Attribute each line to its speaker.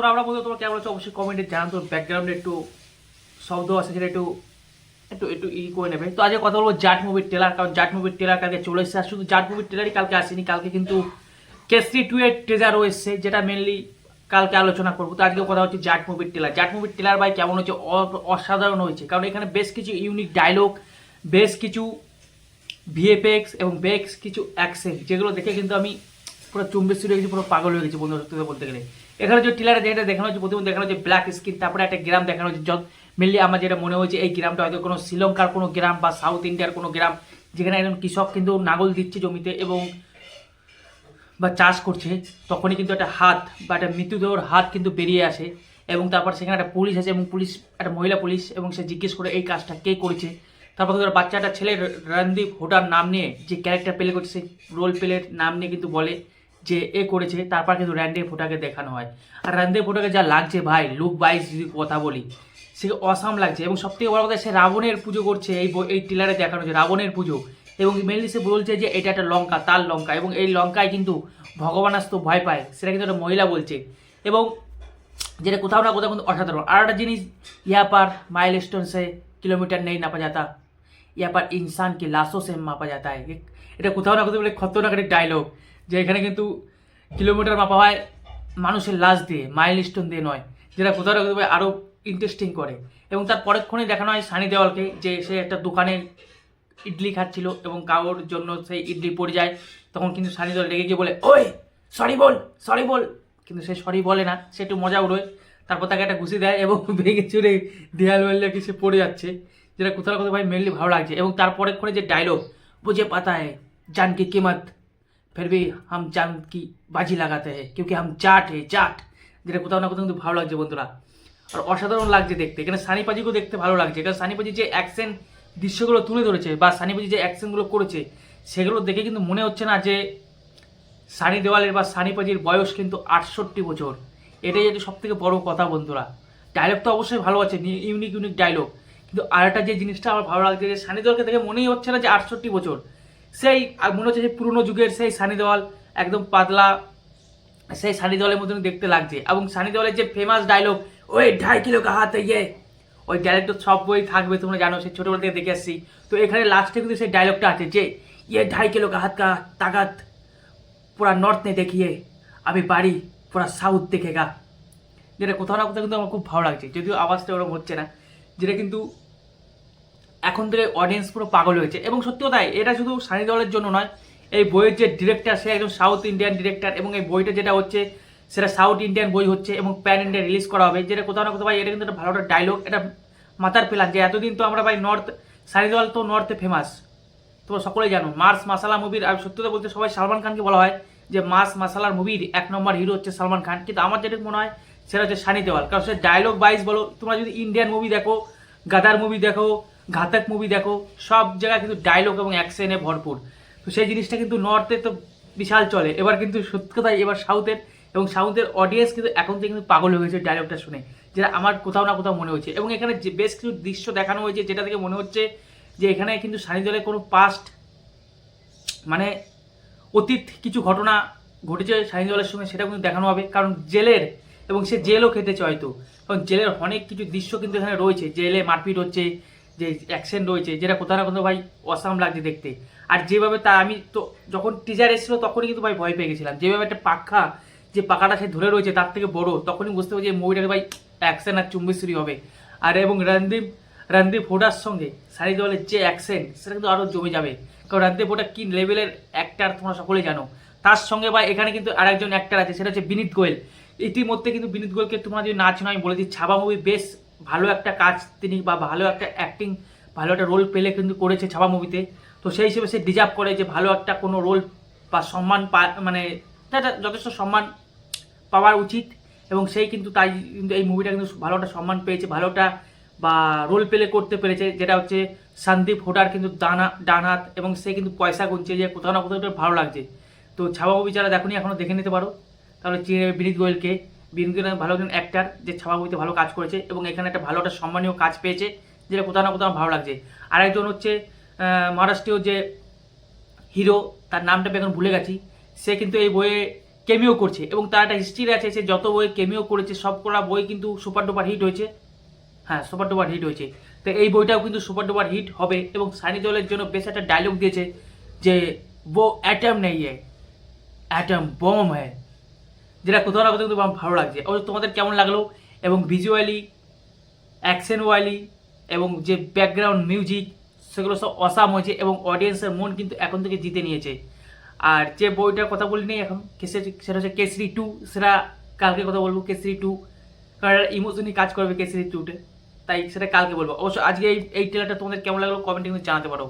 Speaker 1: তোমরা আমরা বলতে তোমরা কেমন আছো অবশ্যই কমেন্টে জানান তোর ব্যাকগ্রাউন্ডে একটু শব্দ আছে সেটা একটু একটু একটু ই করে নেবে। তো আজকে কথা বলব জাট মুভির ট্রেলার কারণ জাট মুভির ট্রেলার কালকে চলে এসেছে। আর শুধু জাট মুভির ট্রেলারই কালকে আসেনি, কালকে কিন্তু কেসরি টু এর ট্রেজারও এসছে, যেটা মেনলি কালকে আলোচনা করব। তো আজকে কথা হচ্ছে জাট মুভির ট্রেলার জাট মুভির ট্রেলার ভাই কেমন হচ্ছে অসাধারণ হয়েছে। কারণ এখানে বেশ কিছু ইউনিক ডায়লগ বেশ কিছু ভিএফএক্স এবং বেশ কিছু অ্যাকশন যেগুলো দেখে কিন্তু আমি পুরো চুম্বে শুরু গেছি, পুরো পাগল হয়ে গেছি বন্ধু বলতে গেলে। এখানে যে টিলারে যেটা দেখানো হচ্ছে প্রথমে দেখানো হচ্ছে ব্ল্যাক স্কিন তারপরে একটা গ্রাম দেখানো হচ্ছে মেনলি আমার যেটা মনে হয়েছে, এই গ্রামটা হয়তো কোনো শ্রীলঙ্কার কোনো গ্রাম বা সাউথ ইন্ডিয়ার কোনো গ্রাম, যেখানে একজন কৃষক কিন্তু নাগল দিচ্ছে জমিতে এবং বা চাষ করছে, তখনই কিন্তু একটা হাত বা একটা মৃত্যুদেহর হাত কিন্তু বেরিয়ে আসে এবং তারপর সেখানে একটা পুলিশ আছে এবং পুলিশ, একটা মহিলা পুলিশ এবং সে জিজ্ঞেস করে, এই কাজটা কে করেছে? তারপর কিন্তু বাচ্চাটা ছেলে রণদীপ হোটার নাম নিয়ে যে ক্যারেক্টার প্লে করছে রোল প্লের নাম নিয়ে কিন্তু বলে যে এ করেছে, তারপর কিন্তু রণদীপ হোটাকে দেখানো হয়। আর রণদীপ হোটাকে যা লাগছে ভাই লুক বাইস যদি কথা বলি, সে অসাম লাগছে। এবং সব থেকে বড় কথা, সে রাবণের পুজো করছে, এই এই টিলারে দেখানো হচ্ছে রাবণের পুজো। এবং মেনলি সে বলছে যে এটা একটা লঙ্কা, তার লঙ্কা। এবং এই লঙ্কায় কিন্তু ভগবান আসতো ভয় পায় সেটা কিন্তু একটা মহিলা বলছে। এবং যেটা কোথাও না কোথাও কিন্তু অসাধারণ। আর একটা জিনিস ইয়া পার মাইল স্টোন সে কিলোমিটার নেই নাপা যাতা। ইয়া পার ইনসান কি লাশো সে মাপা যাতা এটা কোথাও না কোথাও বলে খতরনাক একটা ডায়লগ যে এখানে কিন্তু কিলোমিটার মাপা হয় মানুষের লাশ দিয়ে মাইল স্টোন দিয়ে নয়, যেটা কোথাও কোথাও আরও ইন্টারেস্টিং করে। এবং তার পরেক্ষণে দেখানো হয় সানি দেওয়ালকে, যে সে একটা দোকানে ইডলি খাচ্ছিল এবং কাউর জন্য সেই ইডলি পড়ে যায়। তখন কিন্তু সানি দেওয়াল রেগে গিয়ে বলে, ওই সরি বল সরি বল। কিন্তু সে সরি বলে না, সে একটু মজা উড়োয়। তারপর তাকে একটা ঘুষি দেয় এবং ভেঙে চুরে দেয়াল মেললে সে পড়ে যাচ্ছে, যেটা কোথাও কোথাও ভাই মেনলি ভালো লাগছে। এবং তারপরে ক্ষণে যে ডায়লগ বুঝে পাতায় জানকি জানকে কিমত ফের হাম চান কি বাজি লাগাতে হে কিউকি হাম জাট হে চাট যেটা কোথাও না কোথাও কিন্তু ভালো লাগছে বন্ধুরা আর অসাধারণ লাগছে দেখতে এখানে সানিপাজিকেও দেখতে ভালো লাগছে কারণ সানিপাজি যে অ্যাকশন দৃশ্যগুলো তুলে ধরেছে বা সানিপাজি যে অ্যাকশনগুলো করেছে, সেগুলো দেখে কিন্তু মনে হচ্ছে না যে সানি দেওয়ালের বা সানিপাজির বয়স কিন্তু আটষট্টি বছর। এটাই হচ্ছে সব থেকে বড়ো কথা বন্ধুরা। ডায়লগ তো অবশ্যই ভালো আছে ইউনিক ইউনিক ডায়লগ কিন্তু আরেকটা যে জিনিসটা আমার ভালো লাগছে যে সানি দেওয়ালকে দেখে মনেই হচ্ছে না যে আটষট্টি বছর। সেই, আর মনে হচ্ছে যে পুরনো যুগের সেই সানি দেওয়াল একদম পাতলা, সেই সানি দেওয়ালের মতন দেখতে লাগছে। এবং সানি দেওয়ালের যে ফেমাস ডায়লগ ওই ঢাই কিলো কাহাতে ইয়ে? ওই ডায়লগটা সব বই থাকবে, তোমরা জানো, সেই ছোটোবেলা থেকে দেখে আসছি। তো এখানে লাস্টে কিন্তু সেই ডায়লগটা আছে যে ইয়ে ঢাই কিলো কা হাত কা তাকাত, পুরা নর্থ নে দেখিয়ে আমি বাড়ি পুরা সাউথ দেখেগা। যেটা কোথাও না কোথাও কিন্তু আমার খুব ভালো লাগছে, যদিও আওয়াজটা ওরকম হচ্ছে না। যেটা কিন্তু এখন থেকে অডিয়েন্স পুরো পাগল হয়েছে। এবং সত্যি কথাই, এটা শুধু সানি দেওয়ালের জন্য নয়, এই বইয়ের যে ডিরেক্টর সে একজন সাউথ ইন্ডিয়ান ডিরেক্টর এবং এই বইটা যেটা হচ্ছে, সেটা সাউথ ইন্ডিয়ান বই হচ্ছে এবং প্যান ইন্ডিয়া রিলিজ করা হবে, যেটা কোথাও না কোথাও ভাই, এটা কিন্তু একটা ভালো একটা ডায়লগ এটা মাথার পেলাম যে এতদিন তো আমরা ভাই নর্থ সানি দেওয়াল তো নর্থে ফেমাস তোমরা সকলেই জানো মার্স মাসালা মুভির আর সত্যি কথা বলতে সবাই সালমান খানকে বলা হয় যে মার্স মাসালার মুভির এক নম্বর হিরো হচ্ছে সালমান খান। কিন্তু আমার যেটা মনে হয়, সেটা হচ্ছে সানি দেওয়াল। কারণ সে ডায়লগ বাইজ বলো, তোমরা যদি ইন্ডিয়ান মুভি দেখো গাদার মুভি দেখো ঘাতক মুভি দেখো, সব জায়গায় কিন্তু ডায়লগ এবং অ্যাকশনে ভরপুর। তো সেই জিনিসটা কিন্তু নর্থে তো বিশাল চলে। এবার কিন্তু সত্যি কথাই এবার সাউথের এবং সাউথের অডিয়েন্স কিন্তু এখন থেকে কিন্তু পাগল হয়ে গেছে ডায়লগটা শুনে, যেটা আমার কোথাও না কোথাও মনে হচ্ছে এবং এখানে যে বেশ কিছু দৃশ্য দেখানো হয়েছে, যেটা থেকে মনে হচ্ছে যে এখানে কিন্তু সানি দলের কোনো পাস্ট মানে অতীত কিছু ঘটনা ঘটেছে সাইন দলের সঙ্গে সেটা কিন্তু দেখানো হবে। কারণ জেলের এবং সে জেলও খেটেছে হয়তো। কারণ জেলের অনেক কিছু দৃশ্য কিন্তু এখানে রয়েছে। জেলে মারপিট হচ্ছে যে অ্যাকশন রয়েছে, যেটা কোথাও না কোথাও ভাই অসাম লাগছে দেখতে। আর যেভাবে তা আমি তো যখন টিজার এসেছিল তখনই কিন্তু ভাই ভয় পেয়ে গেছিলাম। যেভাবে একটা পাখা যে পাখাটা সে ধরে রয়েছে তার থেকে বড়, তখনই বুঝতে পারছি যে মুভিটাকে ভাই অ্যাকশন আর চুম্বেশ্বরী হবে। আর এবং রণদীপ রণদীপ হোডার সঙ্গে সারি দেওয়ালের যে অ্যাকশন সেটা কিন্তু আরও জমে যাবে। কারণ রণদীপ হোডা কী লেভেলের অ্যাক্টার তোমরা সকলেই জানো। তার সঙ্গে বা এখানে কিন্তু আরেকজন অ্যাক্টার আছে, সেটা হচ্ছে বিনীত গোয়েল। ইতিমধ্যে কিন্তু বিনীত গোয়েলকে তোমরা যদি নাচ নয় আমি বলে দিই ছাবা মুভি বেশ ভালো একটা কাজ তিনি বা ভালো একটা অ্যাক্টিং ভালো একটা রোল পেলে কিন্তু করেছে ছাপা মুভিতে তো। সেই হিসেবে সে ডিজার্ভ করে যে ভালো একটা কোনো রোল বা সম্মান পা মানে যথেষ্ট সম্মান পাওয়ার উচিত। এবং সেই কিন্তু তাই কিন্তু এই মুভিটা কিন্তু ভালো একটা সম্মান পেয়েছে ভালোটা বা রোল প্লে করতে পেরেছে, যেটা হচ্ছে সন্দীপ হোটার কিন্তু ডানা ডান হাত এবং সে কিন্তু পয়সা গুনছে যে কোথাও না কোথাও ভালো লাগছে। তো ছাবা মুভি যারা দেখুনি এখনও দেখে নিতে পারো। তাহলে বিনীত গোয়েলকে। বিনীত ভালো একজন অ্যাক্টার যে ছাবা মুভিতে ভালো কাজ করেছে এবং এখানে একটা ভালো একটা সম্মানীয় কাজ পেয়েছে, যেটা কোথাও না কোথাও ভালো লাগছে। আর একজন হচ্ছে মহারাষ্ট্রীয় যে হিরো তার নামটা এখন ভুলে গেছি, সে কিন্তু এই বইয়ে কেমিও করছে এবং তার একটা হিস্ট্রি আছে, সে যত বই কেমিও করেছে, সব করা বই কিন্তু সুপার ডুপার হিট হয়েছে। হ্যাঁ সুপার ডুপার হিট হয়েছে। তো এই বইটাও কিন্তু সুপার ডুপার হিট হবে এবং সানি দেওয়ালের জন্য বেশ একটা ডায়লগ দিয়েছে যে বো অ্যাটম নেই অ্যাটম বম হ্যাঁ যেটা কোথাও না কোথাও কিন্তু আমার ভালো লাগছে। অবশ্য তোমাদের কেমন লাগল? এবং ভিজুয়ালি অ্যাকশন ওয়ালি এবং যে ব্যাকগ্রাউন্ড মিউজিক সেগুলো সব অসাম হয়েছে এবং অডিয়েন্সের মন কিন্তু এখন থেকে জিতে নিয়েছে। আর যে বইটার কথা বলিনি এখন সেটা হচ্ছে কেসরি টু সেটা কালকে কথা বলব কেসরি টু কারণ ইমোশনই কাজ করবে কেসরি টুতে তাই সেটা কালকে বলব। অবশ্য আজকে এই এই ট্রেলারটা তোমাদের কেমন লাগল কমেন্টে কিন্তু জানাতে পারো।